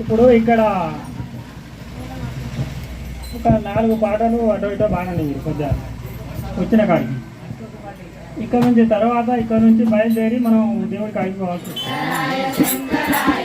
ఇప్పుడు ఇక్కడ ఒక నాలుగు పాటలు అటు ఇటో బాగానే కొద్దిగా వచ్చిన కాడికి ఇక్కడ నుంచి తర్వాత ఇక్కడ నుంచి బయలుదేరి మనం దేవుడికి ఆగిపోవాల్సి వస్తుంది.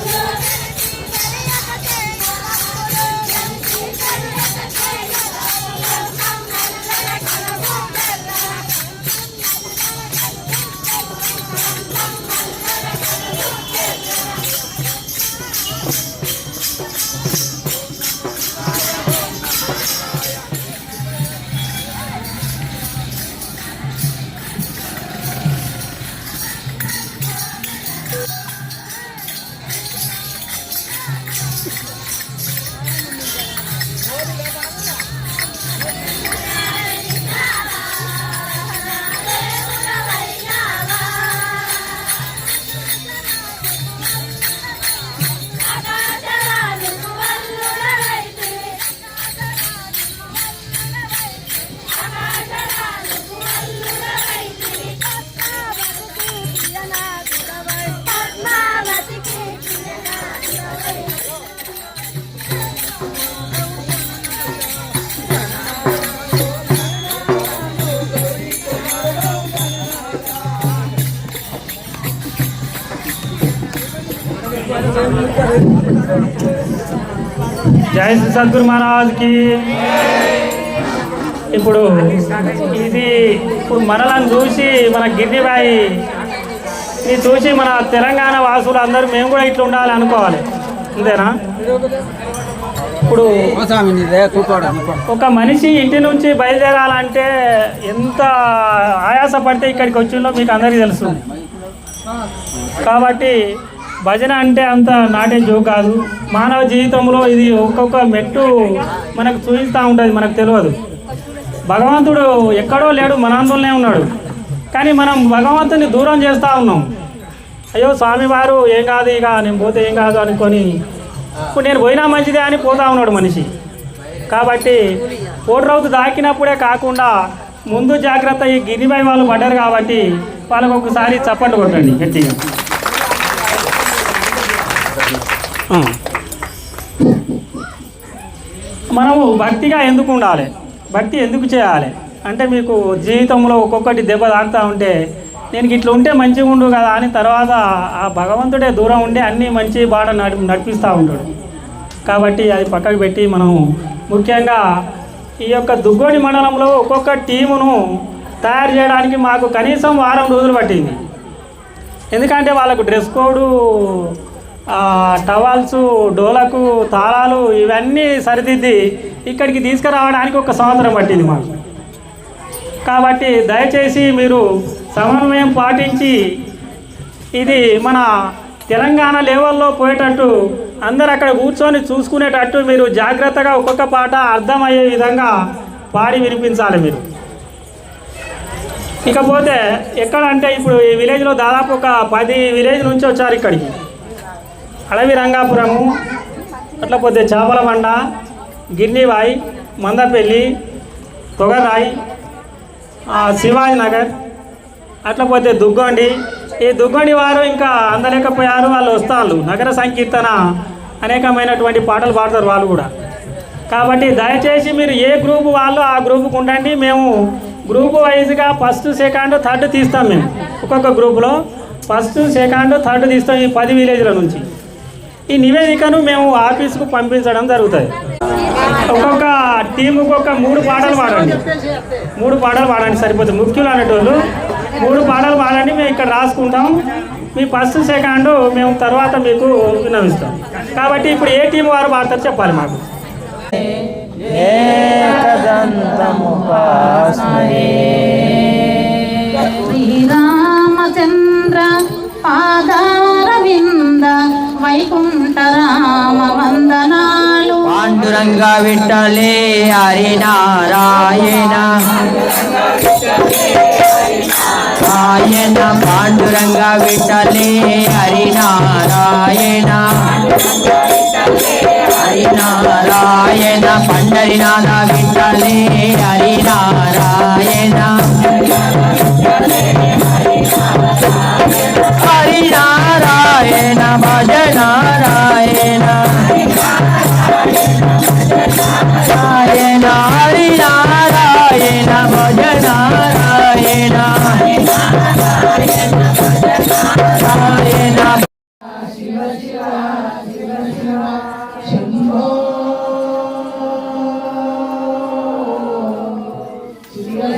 Yeah. జై శ్రీ సద్గురు మహారాజ్కి. ఇప్పుడు ఇది ఇప్పుడు మనలను చూసి మన గిరిబాయి ఇది చూసి మన తెలంగాణ వాసులు అందరూ మేము కూడా ఇట్లా ఉండాలి అనుకోవాలి. అంతేనా? ఇప్పుడు ఒక మనిషి ఇంటి నుంచి బయలుదేరాలంటే ఎంత ఆయాసపడితే ఇక్కడికి వచ్చిందో మీకు అందరికీ తెలుసు. కాబట్టి భజన అంటే అంత నాటే జో కాదు. మానవ జీవితంలో ఇది ఒక్కొక్క మెట్టు మనకు చూపిస్తూ ఉంటుంది మనకు తెలియదు. భగవంతుడు ఎక్కడో లేడు మన అందులోనే ఉన్నాడు. కానీ మనం భగవంతుని దూరం చేస్తూ ఉన్నాం. అయ్యో స్వామివారు ఏం కాదు ఇక నేను పోతే ఏం కాదు అనుకొని. ఇప్పుడు నేను పోయినా మంచిదే అని పోతా ఉన్నాడు మనిషి. కాబట్టి ఓటు దాకినప్పుడే కాకుండా ముందు జాగ్రత్త ఈ గిరిబాయి వాళ్ళు పడ్డారు కాబట్టి వాళ్ళకు ఒకసారి చప్పట్లు కొట్టండి గట్టిగా. మనము భక్తిగా ఎందుకు ఉండాలి? భక్తి ఎందుకు చేయాలి? అంటే మీకు జీవితంలో ఒక్కొక్కటి దెబ్బ తాకుతూ ఉంటే నేను ఇట్లా ఉంటే మంచిగా ఉండు కదా అని తర్వాత ఆ భగవంతుడే దూరం ఉండి అన్నీ మంచి బాట నడి నడిపిస్తూ ఉంటాడు. కాబట్టి అది పక్కకు పెట్టి మనం ముఖ్యంగా ఈ యొక్క దుగ్గోడి మండలంలో ఒక్కొక్క టీమును తయారు చేయడానికి మాకు కనీసం వారం రోజులు పట్టింది. ఎందుకంటే వాళ్ళకు డ్రెస్ కోడు టవల్స్ డోలకు తాళాలు ఇవన్నీ సరిదిద్ది ఇక్కడికి తీసుకురావడానికి ఒక సంవత్సరం పట్టింది మాకు. కాబట్టి దయచేసి మీరు సమన్వయం పాటించి ఇది మన తెలంగాణ లెవెల్లో పోయేటట్టు అందరు అక్కడ కూర్చొని చూసుకునేటట్టు మీరు జాగ్రత్తగా ఒక్కొక్క పాట అర్థమయ్యే విధంగా పాడి వినిపించాలి మీరు. ఇకపోతే ఎక్కడ అంటే ఇప్పుడు ఈ విలేజ్లో దాదాపు ఒక పది విలేజ్ నుంచి వచ్చారు ఇక్కడికి. అడవి రంగాపురము అట్లా పోతే చేపల బండ గిర్నివాయి మందపల్లి తొగరాయి శివాజీ నగర్ అట్లా పోతే దుగ్గొండి. ఈ దుగ్గొండి వారు ఇంకా అందలేకపోయారు వాళ్ళు వస్తారు నగర సంకీర్తన అనేకమైనటువంటి పాటలు పాడతారు వాళ్ళు కూడా. కాబట్టి దయచేసి మీరు ఏ గ్రూపు వాళ్ళు ఆ గ్రూపుకు ఉండండి. మేము గ్రూప్ వైజ్గా ఫస్ట్ సెకండ్ థర్డ్ తీస్తాం మేము. ఒక్కొక్క గ్రూపులో ఫస్ట్ సెకండ్ థర్డ్ తీస్తాం ఈ పది విలేజ్ల నుంచి. ఈ నివేదికను మేము ఆఫీస్కు పంపించడం జరుగుతుంది ఒక్కొక్క టీముకు ఒక మూడు పాటలు పాడండి. మూడు పాటలు పాడండి సరిపోతుంది. ముఖ్యులు అనేటోళ్ళు మూడు పాటలు పాడండి మేము ఇక్కడ రాసుకుంటాం. మీ ఫస్ట్ సెకండ్ మేము తర్వాత మీకు విన్నవిస్తాం. కాబట్టి ఇప్పుడు ఏ టీం వారు పాడతారు చెప్పాలి మాకు. శ్రీరామచంద్ర పాదారవింద వైకుంఠ రామ వందనాలు పాండురంగ విట్టలే హరినారాయణ. ఆయన పాండురంగ విట్టలే హరినారాయణ. హరినారాయణ పండరినాథ విట్టలే హరినారాయణ హరినారాయణ.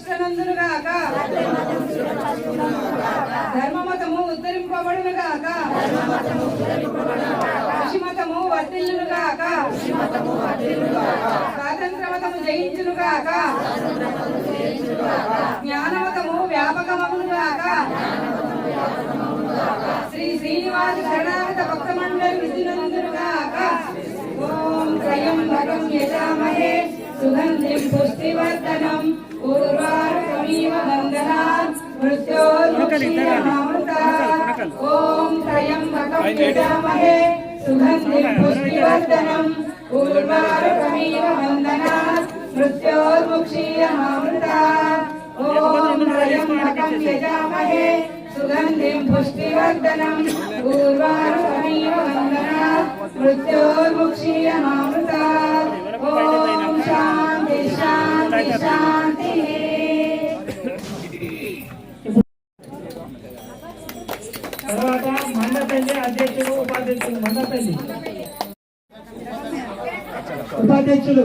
స్థిర ప్రతిష్టనందునుగాక ధర్మమతము ఉద్ధరింపబడునుగాక. కృషిమతము మతము స్వాతంత్రమతము జయించునుగాక. జ్ఞానమతము వ్యాపకమగునుగాక. శ్రీ శ్రీనివాస శరణాగత భక్త మండలి వృద్ధినందునుగాక ఓం త్రయంబకం యజామహే. సుగంధిం పుష్టివర్ధనం. ఉర్వారుకమీవ బంధనాన్ మృత్యోర్ముక్షీయమామృతాత్ ఓం త్రయంబకం యజామహే సుగంధిం పుష్టివర్ధనం ఉర్వారుకమీవ బంధనాన్ మృత్యోర్ముక్షీయమామృతాత్ ఓం త్రయంబకం యజామహే సుగంధిం పుష్టివర్ధనం పూర్వారుకమీవ వందనా మృత్యోర్ముక్షీయమామృత ఓం శాంతి శాంతి శాంతి తర్వాత మండపల్లి అధ్యక్షుడు ఉపాధ్యక్షుడు మండపల్లి ఉపాధ్యక్షులు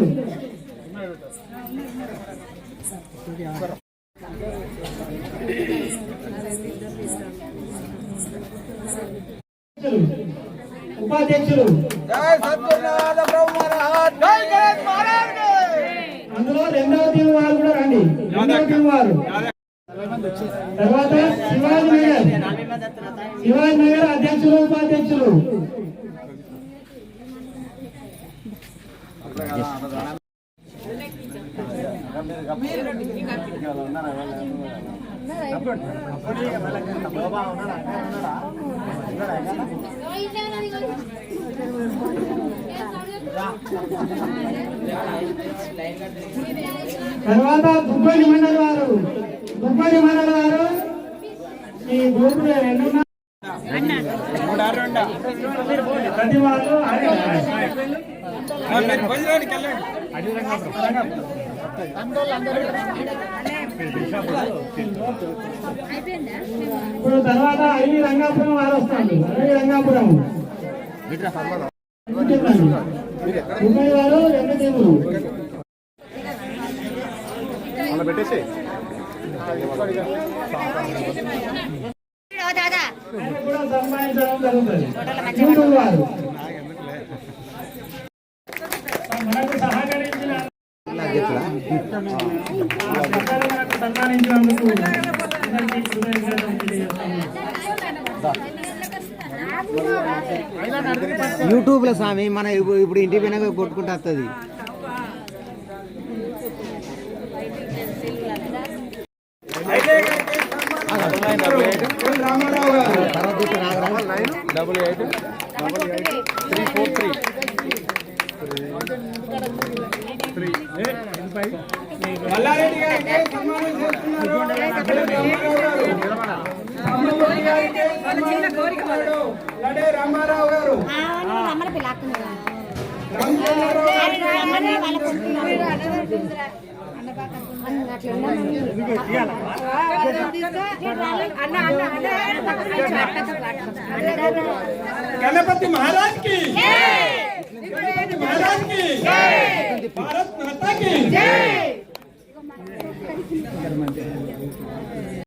ఉపాధ్యక్షులు అందులో రెండవ టీం వారు కూడా రండి. రెండవ టీం వారు. తర్వాత శివాజీ నగర్. శివాజీ నగర్ అధ్యక్షులు ఉపాధ్యక్షులు. తర్వాత దుబ్బడి మండలి వారు దుబ్బడి మండలి వారు ఈ గ్రూప్ ఎన్నున్నా ప్రతి వాళ్ళు ఇప్పుడు తర్వాత అరవి రంగాపురం వారు వస్తారు. అరవి రంగాపురం. దుబ్బడి వారు రెండు టీములు కూడా సన్మానించడం జరుగుతుంది యూట్యూబ్ వారు మనకు సహకరించిన సన్మానించినందుకు యూట్యూబ్లో యూట్యూబ్లో స్వామి మన ఇప్పుడు ఇంటి వెనక కొట్టుకుంటూ వస్తుంది రామారావు గారు సన్మానం చేస్తున్నారు రామారావు గారికి సన్మానం చేస్తున్నారు. గణపతి మహారాజ్కి! భారత్ మాతాకి!